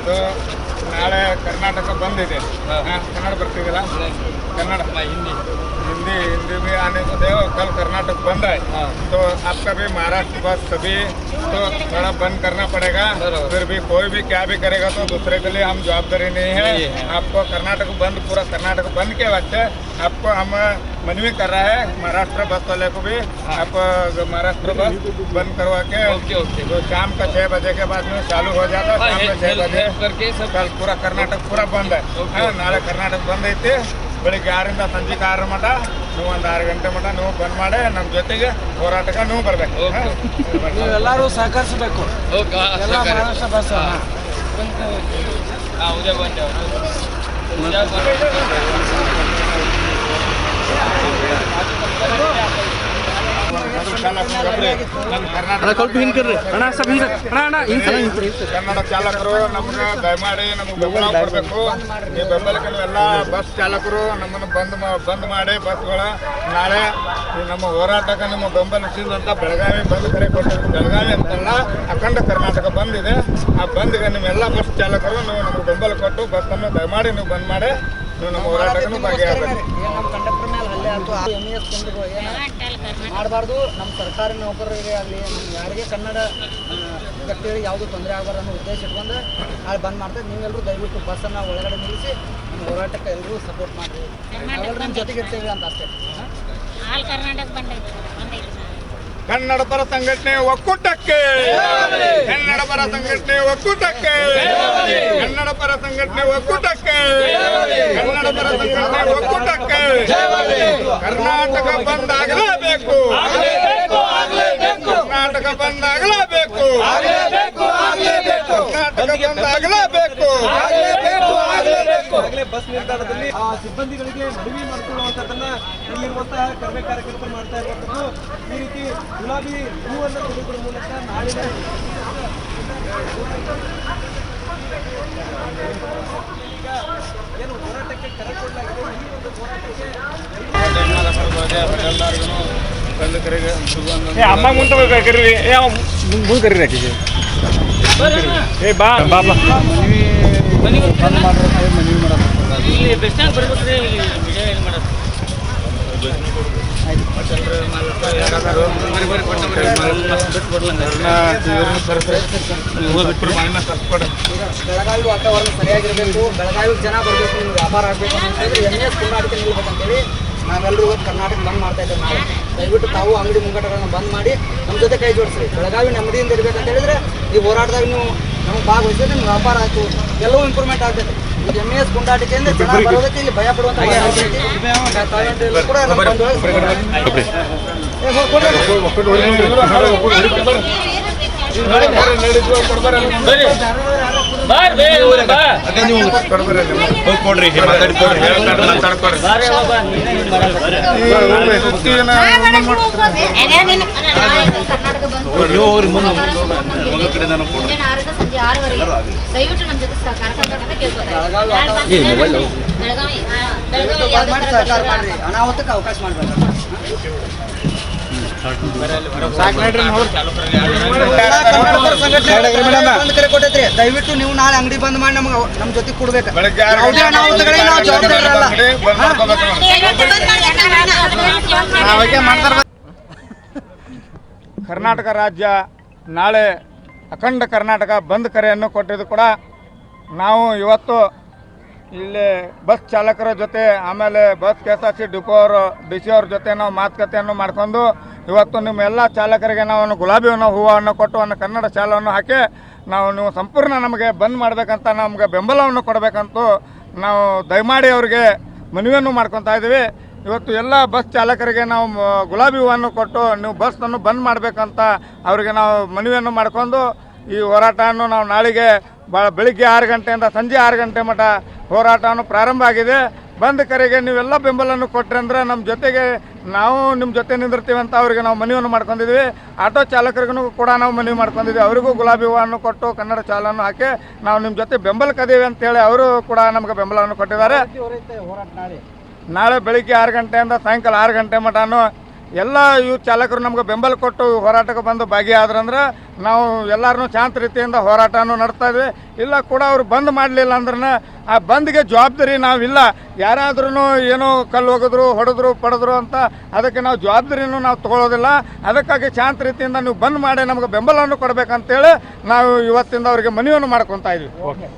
ಇದು ನಾಳೆ ಕರ್ನಾಟಕ ಬಂದಿದೆ ಕನ್ನಡ ಬರ್ತಿದ್ದಿಲ್ಲ ಕನ್ನಡ ಹಿಂದಿ हिंदी हिंदी भी आने को देखो कल कर्नाटक बंद है। तो आपका भी महाराष्ट्र बस सभी तो थोड़ा बंद करना पड़ेगा। फिर भी कोई भी क्या भी करेगा तो दूसरे के लिए हम जवाबदारी नहीं है। आपको कर्नाटक बंद पूरा कर्नाटक बंद के बच्चे आपको हम मन भी कर रहा है महाराष्ट्र बस वाले को भी। आप महाराष्ट्र बस बंद करवा के तो शाम का छः बजे के बाद में चालू हो जाता है शाम का छः बजे। करके सब पूरा कर्नाटक पूरा बंद है। हाँ, नाला कर्नाटक बंद है ಬೆಳಿಗ್ಗೆ ಆರಿಂದ ಸಂಜೆ ಆರು ಮಟ ನೀವು ಒಂದು ಆರು ಗಂಟೆ ಮಟ ನೀವು ಬಂದ್ ಮಾಡಿ ನಮ್ಮ ಜೊತೆಗೆ ಹೋರಾಟಕ್ಕೆ ನೀವು ಬರ್ಬೇಕು? ನೀವೆಲ್ಲರೂ ಸಹಕರಿಸಬೇಕು. ಓಕೆ ಸ್ವಲ್ಪ ಮಹಾರಾಷ್ಟ್ರ ಬಸ್ ಹಾಂ ಉದಯ ಬಂದೆ ಅಣ್ಣ ನಮ್ಮ ಕರ್ನಾಟಕ ಕನ್ನಡ ಚಾಲಕರು ನಮ್ಗೆ ದಯಮಾಡಿ ನಮಗೆ ಬೆಂಬಲ ಕೊಡಬೇಕು. ಈ ಬೆಂಬಲಕ್ಕೆ ಎಲ್ಲಾ ಬಸ್ ಚಾಲಕರು ನಮ್ಮನ್ನು ಬಂದ್ ಮಾ- ಬಂದ್ ಮಾಡಿ ಬಸ್ಗಳ ನಾಳೆ ನಮ್ಮ ಹೋರಾಟಕ್ಕೆ ನಿಮ್ಮ ಬೆಂಬಲಿಸಿದಂತ ಬೆಳಗಾವಿ ಬಂದ್ ಕರೆ ಕೊಟ್ಟಿದ್ದು ಬೆಳಗಾವಿ ಅಂತಲ್ಲ ಅಖಂಡ ಕರ್ನಾಟಕ ಬಂದಿದೆ. ಆ ಬಂದ್ಗೆ ನಿಮ್ಮೆಲ್ಲ ಬಸ್ ಚಾಲಕರು ನೀವು ನಮಗೆ ಬೆಂಬಲ ಕೊಟ್ಟು ಬಸ್ಸನ್ನು ದಯಮಾಡಿ ನೀವು ಬಂದ್ ಮಾಡಿ ನೀವು ನಮ್ಮ ಹೋರಾಟಕ್ಕೆ ಭಾಗಿಯಾಗಬೇಕು. ಆಯ್ತು ಎಂ ಎಸ್ ಏನು ಮಾಡಬಾರ್ದು. ನಮ್ಮ ಸರ್ಕಾರಿ ನೌಕರರಿಗೆ ಆಗಲಿ ಯಾರಿಗೆ ಕನ್ನಡ ವ್ಯಕ್ತಿಗಳಿಗೆ ಯಾವುದು ತೊಂದರೆ ಆಗಬಾರ್ದು ಅನ್ನೋ ಉದ್ದೇಶ ಇಟ್ಕೊಂಡು ನಾಳೆ ಬಂದ್ ಮಾಡ್ತಾರೆ. ನೀವೆಲ್ಲರೂ ದಯವಿಟ್ಟು ಬಸ್ಸನ್ನು ಒಳಗಡೆ ನಿಲ್ಲಿಸಿ ನಮ್ಮ ಹೋರಾಟಕ್ಕೆ ಎಲ್ಲರೂ ಸಪೋರ್ಟ್ ಮಾಡಿರಿ. ಎಲ್ಲರೂ ನಮ್ಮ ಜೊತೆಗೆ ಇರ್ತೇವೆ ಅಂತ ಅಷ್ಟೇ. ಕನ್ನಡ ಪರ ಸಂಘಟನೆ ಒಕ್ಕೂಟಕ್ಕೆ ಕನ್ನಡ ಪರ ಸಂಘಟನೆ ಒಕ್ಕೂಟಕ್ಕೆ. ಕನ್ನಡ ಪರ ಸಂಘಟನೆ ಒಕ್ಕೂಟಕ್ಕೆ. ಕನ್ನಡ ಪರ ಸಂಘಟನೆ ಒಕ್ಕೂಟಕ್ಕೆ. ಕರ್ನಾಟಕ ಬಂದ್ ಆಗಲೇಬೇಕು. ಕರ್ನಾಟಕ ಬಂದ್ ಆಗಲೇಬೇಕು. ಕರ್ನಾಟಕ ಬಂದ್ ಆಗಲೇಬೇಕು. ಬಸ್ ನಿಲ್ದಾಣದಲ್ಲಿ ಆ ಸಿಬ್ಬಂದಿಗಳಿಗೆ ಮನವಿ ಮಾಡಿಕೊಳ್ಳುವಂಥದ್ದನ್ನ ಇಲ್ಲಿರುವಂತಹ ಕರ್ಮೆ ಕಾರ್ಯಕರ್ತರು ಮಾಡ್ತಾ ಇರುವಂಥದ್ದು ಈ ರೀತಿ ಗುಲಾಬಿ ಹೂವನ್ನು ತೆಗೆದುಕೊಳ್ಳುವ ಮೂಲಕ ಈಗ ಏನು ಹೋರಾಟಕ್ಕೆ ಕರೆ ಕೊಡಲಾಗಿದೆ ಈ ಒಂದು ಹೋರಾಟಕ್ಕೆ ಬಂಧುಕರಿಗೆ ಅಮ್ಮ ಮುಂದೆ ಕರೀರಿ ಏ ಮುಂದೆ ಕರೀರಿ ಆಕೆಗೆ. ಏ ಬಾ. ಬಾ ಬಾ. ಇಲ್ಲಿ ಬರ್ಬೇಕ್ರಿ ಇಲ್ಲಿ ಏನು ಮಾಡೋದು? ಬೆಳಗಾವಿ ವಾತಾವರಣ ಸರಿಯಾಗಿರಬೇಕು. ಬೆಳಗಾವಿ ಜನ ಬರಬೇಕು ನಿಮ್ಗೆ ವ್ಯಾಪಾರ ಆಗಬೇಕು ಅಂತ ಹೇಳಿದ್ರೆ ಎಂ ಎಸ್ ಕರ್ನಾಟಕ ನಿಲ್ಬೇಕಂತೇಳಿ ನಾವೆಲ್ಲರೂ ಇವತ್ತು ಕರ್ನಾಟಕ ಬಂದ್ ಮಾಡ್ತಾ ಇದ್ದೇವೆ ನಾವು ದಯವಿಟ್ಟು ತಾವು ಅಂಗಡಿ ಮುಂಗಟ್ಟಗಳನ್ನು ಬಂದ್ ಮಾಡಿ ನಮ್ಮ ಜೊತೆ ಕೈ ಜೋಡಿಸ್ರಿ. ಬೆಳಗಾವಿ ನೆಮ್ಮದಿಯಿಂದ ಇರ್ಬೇಕಂತ ಹೇಳಿದ್ರೆ ಈ ಹೋರಾಟದಾಗ ನೀವು ನಮಗೆ ಭಾಗವಹಿಸಿದ್ರೆ ನಿಮ್ಗೆ ವ್ಯಾಪಾರ ಆಯಿತು ಎಲ್ಲವೂ ಇಂಪ್ರೂವ್ಮೆಂಟ್ ಆಗ್ತೈತೆ ಈಗ ಎಂ ಎಸ್ ಕುಂಡಾಟಿಕೆಯಿಂದ ಜನ ಬರೋದಕ್ಕೆ ಇಲ್ಲಿ ಭಯ ಪಡುವಂತ ವಾತಾವರಣ ಅವ್ರಿಗೆ ಮುಂದೆ ಕೂಡ ಹೋಗ್ ಕೊಡ್ರಿ. ಸಂಜೆ ಆರವರೆಗೆ. ದಯವಿಟ್ಟು ನಮ್ಮ ಜೊತೆ ಸಹಕಾರ ಕೇಳ್ಕೊತಾರೆ. ಬೆಳಗಾವಿ ಬೆಳಗಾವಿ ಅನಾಹುತಕ್ಕೆ ಅವಕಾಶ ದಯವಿಟ್ಟು ನೀವು ನಾಳೆ ಅಂಗಡಿ ಬಂದ್ ಮಾಡಿ ನಮ್ಗೆ ನಮ್ಮ ಜೊತೆ ಕೊಡ್ಬೇಕು. ಕರ್ನಾಟಕ ರಾಜ್ಯ ನಾಳೆ ಅಖಂಡ ಕರ್ನಾಟಕ ಬಂದ್ ಕರೆಯನ್ನು ಕೊಟ್ಟಿದ್ದು ಕೂಡ ನಾವು ಇವತ್ತು ಇಲ್ಲಿ ಬಸ್ ಚಾಲಕರ ಜೊತೆ, ಆಮೇಲೆ bus K S R C depot ಅವರು, ಡಿ ಸಿ ಅವ್ರ ಜೊತೆ ನಾವು ಮಾತುಕತೆಯನ್ನು ಮಾಡ್ಕೊಂಡು ಇವತ್ತು ನಿಮ್ಮೆಲ್ಲ ಚಾಲಕರಿಗೆ ನಾವು ಗುಲಾಬಿಯನ್ನು, ಹೂವನ್ನು ಕೊಟ್ಟು ಒಂದು ಕನ್ನಡ ಶಾಲವನ್ನು ಹಾಕಿ ನಾವು ನೀವು ಸಂಪೂರ್ಣ ನಮಗೆ ಬಂದ್ ಮಾಡಬೇಕಂತ ನಮಗೆ ಬೆಂಬಲವನ್ನು ಕೊಡಬೇಕಂತೂ ನಾವು ದಯಮಾಡಿ ಅವರಿಗೆ ಮನವಿಯನ್ನು ಮಾಡ್ಕೊತಾ ಇದ್ದೀವಿ. ಇವತ್ತು ಎಲ್ಲ ಬಸ್ ಚಾಲಕರಿಗೆ ನಾವು ಗುಲಾಬಿ ಹೂವನ್ನು ಕೊಟ್ಟು ನೀವು ಬಸ್ಸನ್ನು ಬಂದ್ ಮಾಡಬೇಕಂತ ಅವರಿಗೆ ನಾವು ಮನವಿಯನ್ನು ಮಾಡ್ಕೊಂಡು ಈ ಹೋರಾಟವನ್ನು ನಾವು ನಾಳೆಗೆ ಭಾಳ ಬೆಳಿಗ್ಗೆ ಆರು ಗಂಟೆಯಿಂದ ಸಂಜೆ ಆರು ಗಂಟೆ ಮಟ ಹೋರಾಟವನ್ನು ಪ್ರಾರಂಭ ಆಗಿದೆ. ಬಂದ್ ಕರೆಗೆ ನೀವೆಲ್ಲ ಬೆಂಬಲವನ್ನು ಕೊಟ್ಟರೆ ಅಂದರೆ ನಮ್ಮ ಜೊತೆಗೆ ನಾವು ನಿಮ್ಮ ಜೊತೆ ನಿಂದಿರ್ತೀವಿ ಅಂತ ಅವರಿಗೆ ನಾವು ಮನವಿಯನ್ನು ಮಾಡ್ಕೊಂಡಿದ್ವಿ ಆಟೋ ಚಾಲಕರಿಗೂ ಕೂಡ ನಾವು ಮನವಿ ಮಾಡ್ಕೊಂಡಿದ್ವಿ ಅವರಿಗೂ ಗುಲಾಬಿ ಹೂವನ್ನು ಕೊಟ್ಟು ಕನ್ನಡ ಚಾಲನ್ನು ಹಾಕಿ ನಾವು ನಿಮ್ಮ ಜೊತೆ ಬೆಂಬಲಕ್ಕದೀವಿ ಅಂತೇಳಿ ಅವರು ಕೂಡ ನಮಗೆ ಬೆಂಬಲವನ್ನು ಕೊಟ್ಟಿದ್ದಾರೆ. ನಾಳೆ ಬೆಳಿಗ್ಗೆ ಆರು ಗಂಟೆಯಿಂದ ಸಾಯಂಕಾಲ ಆರು ಗಂಟೆ ಮಟನು ಎಲ್ಲ ಇವು ಚಾಲಕರು ನಮ್ಗೆ ಬೆಂಬಲ ಕೊಟ್ಟು ಹೋರಾಟಕ್ಕೆ ಬಂದು ಭಾಗಿಯಾದ್ರಂದ್ರೆ ನಾವು ಎಲ್ಲರೂ ಶಾಂತ ರೀತಿಯಿಂದ ಹೋರಾಟನೂ ನಡ್ತಾ ಇದ್ವಿ. ಇಲ್ಲ ಕೂಡ ಅವ್ರು ಬಂದ್ ಮಾಡಲಿಲ್ಲ ಅಂದ್ರೆ ಆ ಬಂದ್ಗೆ ಜವಾಬ್ದಾರಿ ನಾವಿಲ್ಲ. ಯಾರಾದ್ರೂ ಏನೋ ಕಲ್ಲು ಹೋಗಿದ್ರು ಹೊಡೆದ್ರು, ಪಡೆದ್ರು ಅಂತ ಅದಕ್ಕೆ ನಾವು ಜವಾಬ್ದಾರಿನೂ ನಾವು ತಗೊಳ್ಳೋದಿಲ್ಲ ಅದಕ್ಕಾಗಿ ಶಾಂತ ರೀತಿಯಿಂದ ನೀವು ಬಂದ್ ಮಾಡಿ ನಮ್ಗೆ ಬೆಂಬಲವನ್ನು ಕೊಡಬೇಕಂತೇಳಿ ನಾವು ಇವತ್ತಿಂದ ಅವರಿಗೆ ಮನವಿಯನ್ನು ಮಾಡ್ಕೊತಾ ಇದ್ವಿ. ಓಕೆ.